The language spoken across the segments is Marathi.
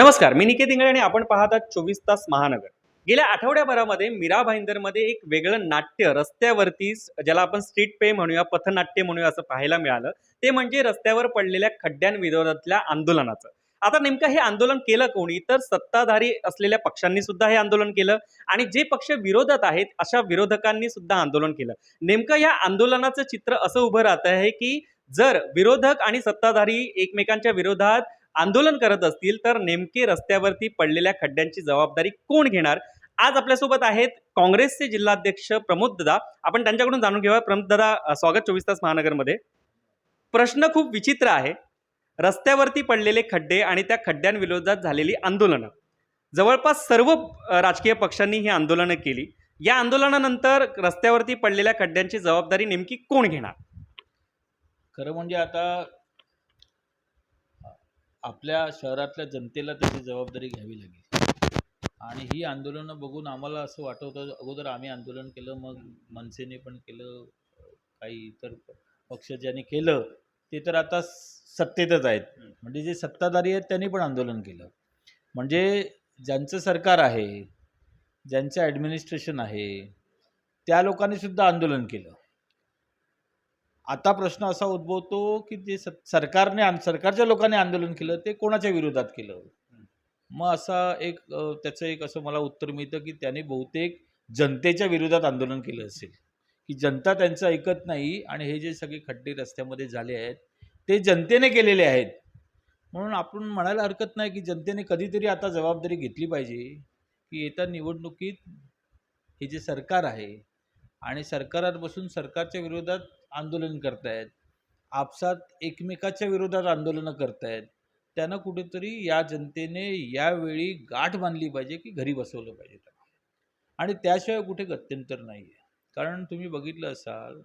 नमस्कार मी निकेत इंगळे आणि आपण पाहत आहात चोवीस तास महानगर. गेल्या आठवड्याभरामध्ये मीरा भाईंदरमध्ये एक वेगळं नाट्य रस्त्यावरती ज्याला आपण स्ट्रीट पे म्हणूया पथनाट्य म्हणूया असं पाहायला मिळालं. ते म्हणजे रस्त्यावर पडलेल्या खड्ड्यांविरोधातल्या आंदोलनाचं. आता नेमकं हे आंदोलन केलं कोणी? तर सत्ताधारी असलेल्या पक्षांनी सुद्धा हे आंदोलन केलं आणि जे पक्ष विरोधात आहेत अशा विरोधकांनी सुद्धा आंदोलन केलं. नेमकं या आंदोलनाचं चित्र असं उभं राहत आहे की जर विरोधक आणि सत्ताधारी एकमेकांच्या विरोधात आंदोलन करत असतील तर नेमके रस्त्यावरती पडलेल्या खड्ड्यांची जबाबदारी कोण घेणार? आज आपल्यासोबत आहेत काँग्रेसचे जिल्हाध्यक्ष प्रमोद दादा. आपण त्यांच्याकडून जाणून घेऊया. प्रमोद दादा स्वागत चोवीस तास महानगरमध्ये. प्रश्न खूप विचित्र आहे. रस्त्यावरती पडलेले खड्डे आणि त्या खड्ड्यांविरोधात झालेली आंदोलनं. जवळपास सर्व राजकीय पक्षांनी ही आंदोलनं केली. या आंदोलनानंतर रस्त्यावरती पडलेल्या खड्ड्यांची जबाबदारी नेमकी कोण घेणार? खरं म्हणजे आता आपल्या शहरातल्या जनतेला त्याची जबाबदारी घ्यावी लागेल. आणि ही आंदोलनं बघून आम्हाला असं वाटत होतं अगोदर आम्ही आंदोलन केलं मग मनसेने पण केलं काही इतर पक्ष ज्यांनी केलं ते तर आता सत्तेतच आहेत. म्हणजे जे सत्ताधारी आहेत त्यांनी पण आंदोलन केलं. म्हणजे ज्यांचं सरकार आहे ज्यांचं ॲडमिनिस्ट्रेशन आहे त्या लोकांनी सुद्धा आंदोलन केलं. आता प्रश्न असा उद्भवतो की जे स- सरकारने आन- सरकारच्या लोकांनी आंदोलन केलं ते कोणाच्या विरोधात केलं? मग असा एक त्याचं एक असं मला उत्तर मिळतं की त्याने बहुतेक जनतेच्या विरोधात आंदोलन केलं असेल. की जनता त्यांचं ऐकत नाही आणि हे जे सगळे खड्डे रस्त्यामध्ये झाले आहेत ते जनतेने केलेले आहेत. म्हणून आपण म्हणायला हरकत नाही की जनतेने कधीतरी आता जबाबदारी घेतली पाहिजे की येत्या निवडणुकीत हे जे सरकार आहे आणि सरकारात बसून सरकारच्या विरोधात आंदोलन करतायत. आपसात एकमेकाच्या विरोधात आंदोलनं करतायत. त्यांना कुठेतरी या जनतेने यावेळी गाठ बांधली पाहिजे की घरी बसवलं पाहिजे आणि त्याशिवाय कुठे गत्यंतर नाही आहे कारण तुम्ही बघितलं असाल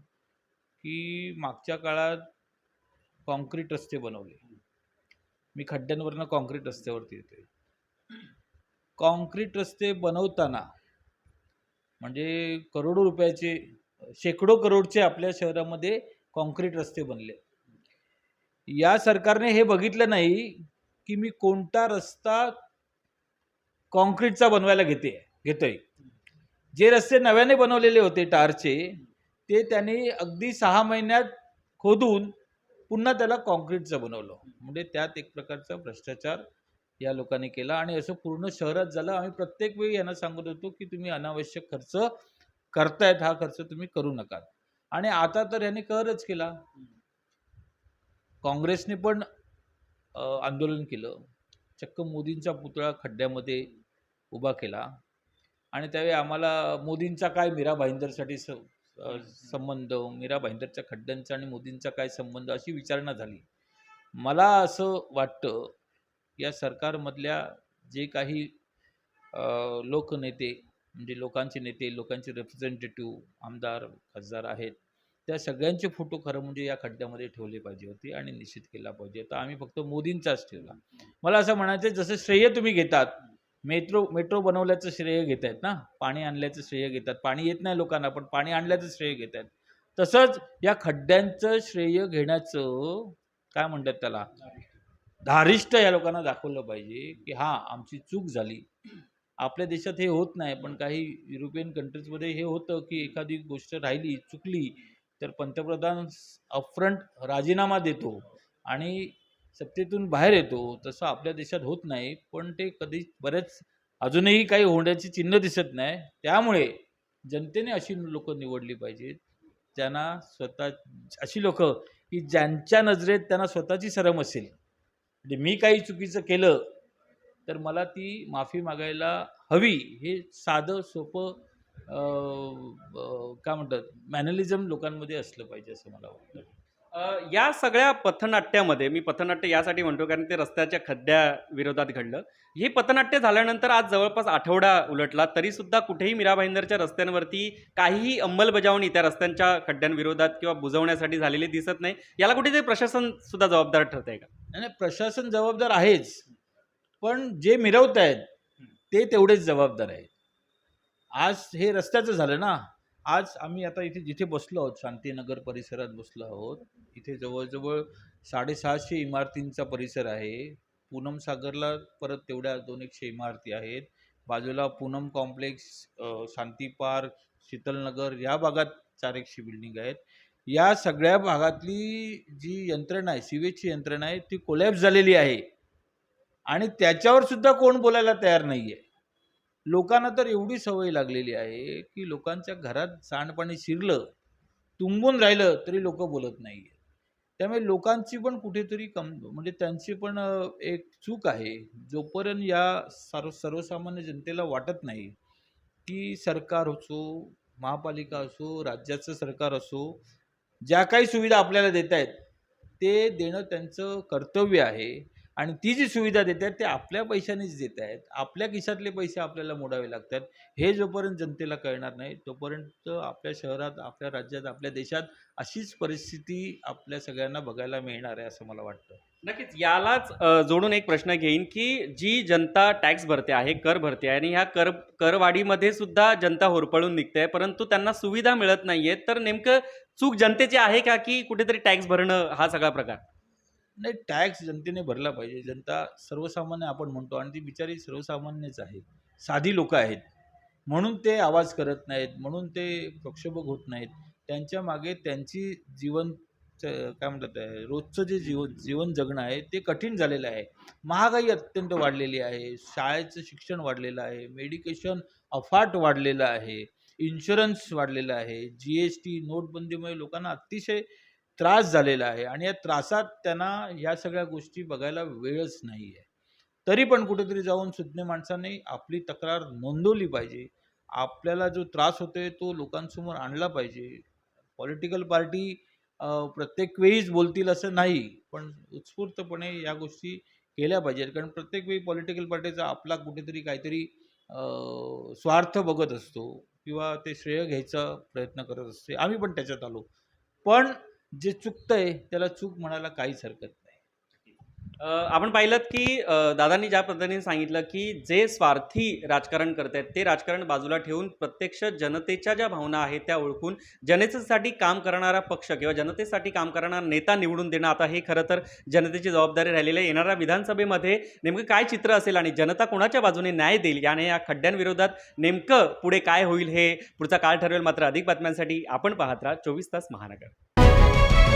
की मागच्या काळात कॉन्क्रीट रस्ते बनवले. मी खड्ड्यांवरनं कॉन्क्रीट रस्त्यावरती येते कॉन्क्रीट रस्ते बनवताना म्हणजे करोडो रुपयाचे शेकडो करोडचे आपल्या शहरामध्ये कॉन्क्रीट रस्ते बनले. या सरकारने हे बघितलं नाही की मी कोणता रस्ता कॉन्क्रीटचा बनवायला घेते घेतोय. जे रस्ते नव्याने बनवलेले होते टारचे ते त्यांनी अगदी सहा महिन्यात खोदून पुन्हा त्याला कॉन्क्रीटचं बनवलं. म्हणजे त्यात एक प्रकारचा भ्रष्टाचार या लोकांनी केला आणि असं पूर्ण शहरात झालं. आम्ही प्रत्येक वेळी यांना सांगत होतो की तुम्ही अनावश्यक खर्च करतायत हा खर्च तुम्ही करू नका. आणि आता तर यांनी करच केला. काँग्रेसने पण आंदोलन केलं. चक्क मोदींचा पुतळा खड्ड्यामध्ये उभा केला. आणि त्यावेळी आम्हाला मोदींचा काय मीरा भाईंदरसाठी स संबंध मीरा भाईंदरच्या खड्ड्यांचा आणि मोदींचा काय संबंध अशी विचारणा झाली. मला असं वाटतं या सरकारमधल्या जे काही लोकनेते म्हणजे लोकांचे नेते लोकांचे रिप्रेझेंटेटिव्ह आमदार खासदार आहेत. त्या सगळ्यांचे फोटो खरं म्हणजे या खड्ड्यामध्ये ठेवले पाहिजे होते आणि निश्चित केला पाहिजे. तर आम्ही फक्त मोदींचाच ठेवला. मला असं म्हणायचं आहे, जसं श्रेय तुम्ही घेतात मेट्रो मेट्रो बनवल्याचं श्रेय घेत आहेत ना? पाणी आणल्याचं श्रेय घेतात. पाणी येत नाही लोकांना पण पाणी आणल्याचं श्रेय घेत आहेत तसंच या खड्ड्यांचं श्रेय घेण्याचं काय म्हणतात त्याला? धारिष्ट या लोकांना दाखवलं पाहिजे की हां आमची चूक झाली. आपल्या देशात हे होत नाही पण काही युरोपियन कंट्रीजमध्ये हे होतं की एखादी गोष्ट राहिली चुकली तर पंतप्रधान अपफ्रंट राजीनामा देतो आणि सत्तेतून बाहेर येतो. तसं आपल्या देशात होत नाही पण ते कधी बरेच अजूनही काही होण्याची चिन्ह दिसत नाही. त्यामुळे जनतेने अशी लोक निवडली पाहिजेत ज्यांना स्वतः अशी लोक की ज्यांच्या नजरेत त्यांना स्वतःची सरम असेल. म्हणजे मी काही चुकीचं केलं तर मला ती माफी मागायला हवी. हे साधं सोपं काय म्हणतात? मॅनलिझम लोकांमध्ये असलं पाहिजे असं मला वाटतं. या सगळ्या पथनाट्यामध्ये मी पथनाट्य यासाठी म्हणतो कारण ते रस्त्याच्या खड्ड्या विरोधात घडलं. हे पथनाट्य झाल्यानंतर आज जवळपास आठवडा उलटला तरी सुद्धा कुठेही मीरा भाईंदरच्या रस्त्यांवरती काहीही अंमलबजावणी त्या रस्त्यांच्या खड्ड्यांविरोधात किंवा बुजवण्यासाठी झालेली दिसत नाही. याला कुठेतरी प्रशासन सुद्धा जबाबदार ठरत आहे का नाही, प्रशासन जबाबदार आहेच. पण जे मिरवत आहेत ते तेवढेच जबाबदार आहेत. आज हे रस्त्याचं झालं ना आज आम्ही आता इथे जिथे बसलो आहोत शांतीनगर परिसरात बसलो आहोत इथे जवळजवळ साडेसहाशे इमारतींचा परिसर आहे. पूनम सागरला परत तेवढ्या दोन एकशे इमारती आहेत. बाजूला पूनम कॉम्प्लेक्स शांती पार्क शीतलनगर या भागात चार एकशे बिल्डिंग आहेत. या सगळ्या भागातली जी यंत्रणा आहे सिवेजची यंत्रणा आहे ती कोलॅप्स झालेली आहे. आणि त्याच्यावर सुद्धा कोण बोलायला तयार नाही आहे लोकांना तर एवढी सवय लागलेली आहे की लोकांच्या घरात सांडपाणी शिरलं तुंबून राहिलं तरी लोक बोलत नाही त्यामुळे लोकांची पण कुठेतरी कम म्हणजे त्यांची पण एक चूक आहे. जोपर्यंत या सर्व सर्वसामान्य जनतेला वाटत नाही की सरकार असो महापालिका असो राज्याचं सरकार असो ज्या काही सुविधा आपल्याला देत आहेत ते देणं त्यांचं कर्तव्य आहे. आणि ती जी सुविधा देत आहेत ते आपल्या पैशानेच देत आहेत आपल्या खिशातले पैसे आपल्याला मोडावे लागतात. हे जोपर्यंत जनतेला कळणार नाही तोपर्यंत आपल्या शहरात आपल्या राज्यात आपल्या देशात अशीच परिस्थिती आपल्या सगळ्यांना बघायला मिळणार आहे असं मला वाटतं. नक्कीच. यालाच जोडून एक प्रश्न घेईन की जी जनता टॅक्स भरते आहे कर भरते आहे आणि ह्या कर करवाढीमध्ये सुद्धा जनता होरपळून निघते आहे परंतु त्यांना सुविधा मिळत नाही आहे तर नेमकं चूक जनतेची आहे का की कुठेतरी टॅक्स भरणं हा सगळा प्रकार? नाही टॅक्स जनतेने भरला पाहिजे. जनता सर्वसामान्य आपण म्हणतो आणि ती बिचारी सर्वसामान्यच आहे. साधी लोक आहेत. म्हणून ते आवाज करत नाहीत म्हणून ते प्रक्षोभक होत नाहीत. त्यांच्या मागे त्यांची जीवन काय म्हणतात रोजचं जे जीवन जीवन जगणं आहे ते कठीण झालेलं आहे. महागाई अत्यंत वाढलेली आहे. शाळेचं शिक्षण वाढलेलं आहे. मेडिकेशन अफाट वाढलेलं आहे. इन्शुरन्स वाढलेलं आहे. जी एस टी नोटबंदीमुळे लोकांना अतिशय त्रास झालेला आहे आणि या त्रासात त्यांना या सगळ्या गोष्टी बघायला वेळच नाही आहे तरी पण कुठेतरी जाऊन सुज्ञ माणसाने आपली तक्रार नोंदवली पाहिजे. आपल्याला जो त्रास होतोय तो लोकांसमोर आणला पाहिजे. पॉलिटिकल पार्टी प्रत्येक वेळीच बोलतील असं नाही पण उत्स्फूर्तपणे या गोष्टी केल्या पाहिजेत. कारण प्रत्येक वेळी पॉलिटिकल पार्टीचा आपला कुठेतरी काहीतरी स्वार्थ बघत असतो किंवा ते श्रेय घ्यायचा प्रयत्न करत असते. आम्ही पण त्याच्यात आलो. पण जे चुकतंय त्याला चूक म्हणायला काहीच हरकत नाही. आपण पाहिलं की दादांनी ज्या पद्धतीने सांगितलं की जे स्वार्थी राजकारण करत आहेत ते राजकारण बाजूला ठेवून प्रत्यक्ष जनतेच्या ज्या भावना आहेत त्या ओळखून जनतेसाठी काम करणारा पक्ष किंवा जनतेसाठी काम करणारा नेता निवडून देणं आता हे खरं तर जनतेची जबाबदारी राहिलेली आहे. येणाऱ्या विधानसभेमध्ये नेमकं काय चित्र असेल आणि जनता कोणाच्या बाजूने न्याय देईल? याने या खड्ड्यांविरोधात नेमकं पुढे काय होईल हे पुढचा काळ ठरवेल. मात्र अधिक बातम्यांसाठी आपण पाहत राहा चोवीस तास महानगर.